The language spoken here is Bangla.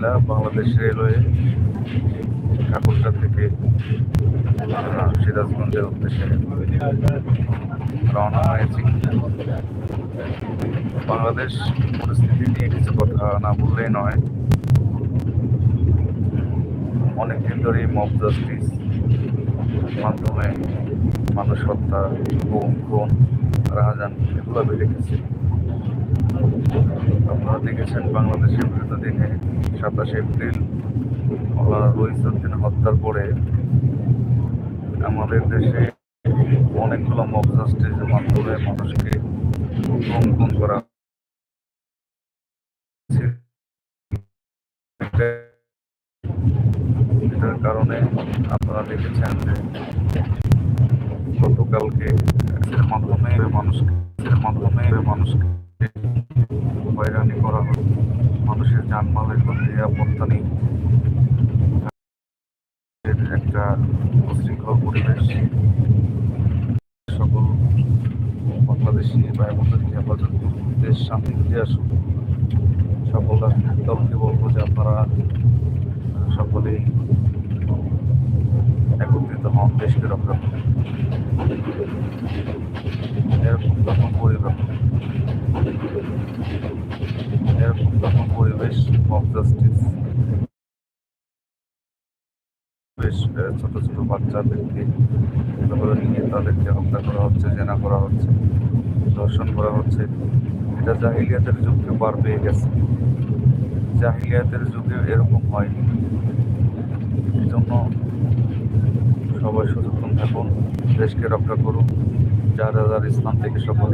আলহামদুলিল্লাহ বাংলাদেশ রেলওয়ে ঠাকুরটা থেকে সিরাজগঞ্জের উদ্দেশ্যে রওনা হয়েছি। বাংলাদেশ পরিস্থিতি নিয়ে কিছু কথা না বললেই নয়। অনেকদিন ধরেই মব জাস্টিস মাধ্যমে মানুষ হত্যা গুম খুন, রাহাজান, এগুলো বেড়ে গেছে। আপনারা দেখেছেন বাংলাদেশের দিনে সাতাশে এপ্রিল মৌলানা রহিসুদ্দিন হত্যার পরে আমাদের দেশে অনেকগুলো মব জাস্টিসের মাধ্যমে মানুষকে খুন করা এটার কারণে আপনারা দেখেছেন যে গতকালকে মাধ্যমে মানুষকে মাধ্যমে মানুষকে জানমালের কোনো নিরাপত্তা নেই, একটা উশৃঙ্খল পরিবেশ। সকল বাংলাদেশি বা আমাদেরকে হেফাজত দেশ শান্তি ফিরে আসুন সকল রাজনৈতিক দলকে বলব যে আপনারা সকলেই একত্রিত হন, দেশকে রক্ষা করুন। এরকম তখন পরিবেশ তখন পরিবেশ মব জাস্টিস বেশ ছোট ছোট বাচ্চাদেরকে ধরে নিয়ে তাদেরকে হত্যা করা হচ্ছে, জেনা করা হচ্ছে, ধর্ষণ করা হচ্ছে। এটা জাহিলিয়াতের যুগকে পার পেয়ে গেছে। জাহিলিয়াতের যুগে এরকম হয়নি। এই জন্য সবাই সচেতন থাকুন, দেশকে রক্ষা করুন, যার যার স্থান থেকে সকলে